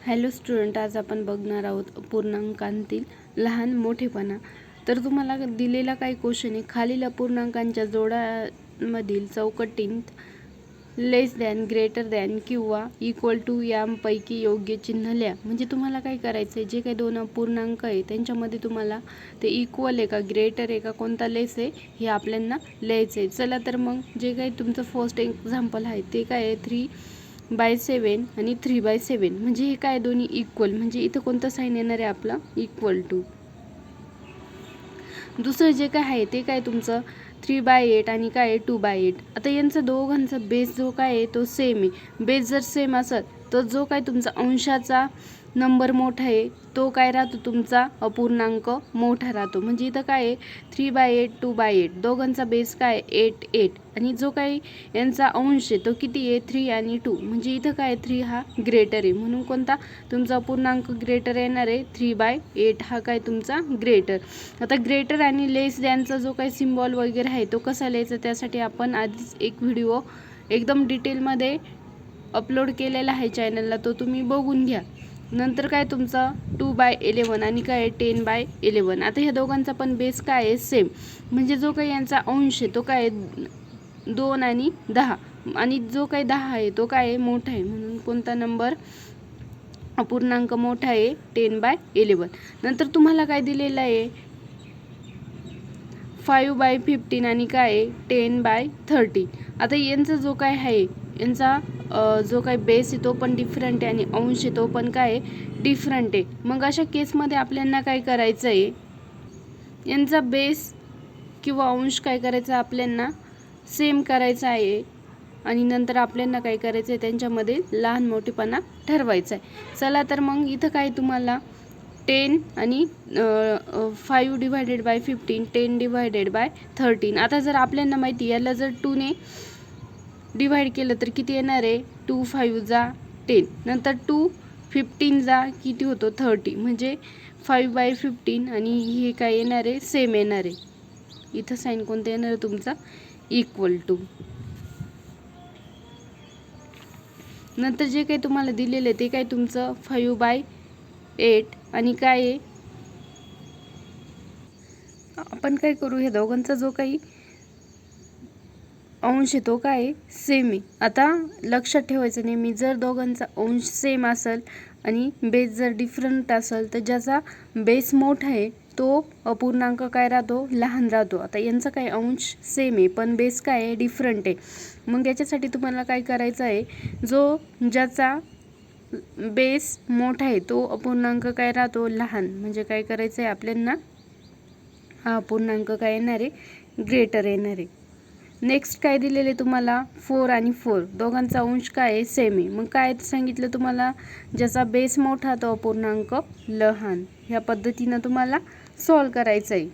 Hello student आज आपण बघणार आहोत अपूर्णांकांतील लहान मोठेपणा. तर तुम्हाला दिलेला काही क्वेश्चन आहे? खालील अपूर्णांकांच्या जोड्यांमधील चौकटींत लेस दॅन ग्रेटर दॅन किंवा इक्वल टू यांपैकी योग्य चिन्ह लिहा. म्हणजे तुम्हाला काय करायचं आहे जे काही दोन अपूर्णांक आहे त्यांच्यामध्ये तुम्हाला ते इक्वल आहे का ग्रेटर आहे का कोणता लेस आहे हे आपल्यांना लिहायचं आहे चला तर मग जे काही तुमचं फर्स्ट एक्झाम्पल आहे ते काय आहे? थ्री बाय सेवन आणि थ्री बाय सेवन म्हणजे हे काय दोन्ही इक्वल म्हणजे इथं कोणता साईन येणार आहे आपला? इक्वल टू दुसरं जे काय आहे ते काय तुमचं? थ्री बाय एट आणि काय आहे? टू बाय एट आता यांचा दोघांचा बेस जो काय आहे तो सेम आहे. बेस जर सेम असत तर जो काय तुमचा अंशाचा नंबर मोठा आहे तो काय राहतो तुमचा? अपूर्णांक मोठा राहतो. म्हणजे इथं काय आहे? Three by eight two by eight दोघांचा बेस काय आहे? एट एट आणि जो काही यांचा अंश आहे तो किती आहे? थ्री आणि टू म्हणजे इथं काय थ्री हा ग्रेटर आहे. म्हणून कोणता? तुमचा अपूर्णांक ग्रेटर येणार आहे. थ्री बाय एट हा काय तुमचा ग्रेटर आता ग्रेटर आणि लेस दॅनचा जो काही सिम्बॉल वगैरे आहे तो कसा लिहायचा? त्यासाठी आपण आधीच एक व्हिडिओ एकदम डिटेलमध्ये अपलोड केलेला आहे चॅनलला तो तुम्ही बघून घ्या. नंतर काय तुमचा टू बाय इलेवन आणि काय टेन बाय इलेवन आता ह्या दोघांचा पण बेस काय आहे? सेम म्हणजे जो काही यांचा अंश आहे तो काय आहे? दोन आणि दहा. आणि जो काही दहा आहे तो काय आहे? मोठा आहे. म्हणून कोणता नंबर अपूर्णांक मोठा आहे टेन बाय इलेवन नंतर तुम्हाला काय दिलेलं आहे? फाईव्ह बाय फिफ्टीन आणि काय आहे? टेन बाय थर्टीन आता यांचा जो काय आहे यांचा जो काही बेस आहे तो पण डिफरंट आहे आणि अंश आहे तो पण काय डिफरंट आहे. मग अशा केसमध्ये आपल्यांना काय करायचं आहे यांचा बेस किंवा अंश काय करायचा आपल्यांना? सेम करायचा आहे. आणि नंतर आपल्यांना काय करायचं आहे त्यांच्यामध्ये लहान मोठेपणा ठरवायचा आहे चला तर मग इथं काय तुम्हाला? टेन आणि five divided by fifteen ten divided by thirteen आता जर आपल्यांना माहिती आहे, याला जर टूने डिवाईड केलं तर किती येणार आहे? टू फाईव्ह जा टेन नंतर टू फिफ्टीन जा किती होतो? थर्टी म्हणजे फाईव्ह बाय फिफ्टीन आणि हे काय येणार आहे? सेम येणार आहे. इथं साईन कोणतं येणार आहे तुमचा? इक्वल टू नंतर जे काही तुम्हाला दिलेलं आहे ते काय तुमचं? फाईव्ह बाय एट आणि काय आहे? आपण काय करू? ह्या दोघांचा जो काही अंश येतो तो काय? आहे सेम आहे आता लक्षात ठेवायचं नेहमी जर दोघांचा अंश सेम असेल आणि बेस जर डिफरंट असेल तर ज्याचा बेस मोठा आहे तो अपूर्णांक काय राहतो? लहान राहतो. आता यांचा काय अंश सेम आहे पण बेस काय आहे? डिफरंट आहे. मग याच्यासाठी तुम्हाला काय करायचं आहे? जो ज्याचा बेस मोठा आहे तो अपूर्णांक काय राहतो? लहान. म्हणजे काय करायचं आहे आपल्यांना? हा अपूर्णांक काय येणार आहे? ग्रेटर येणार आहे. नेक्स्ट काय दिलेले तुम्हाला? फोर आणि फोर दोघांचा अंश काय आहे? सेम आहे. मग काय सांगितलं तुम्हाला? ज्याचा बेस मोठा तो अपूर्णांक लहान. ह्या पद्धतीनं तुम्हाला सॉल्व करायचं आहे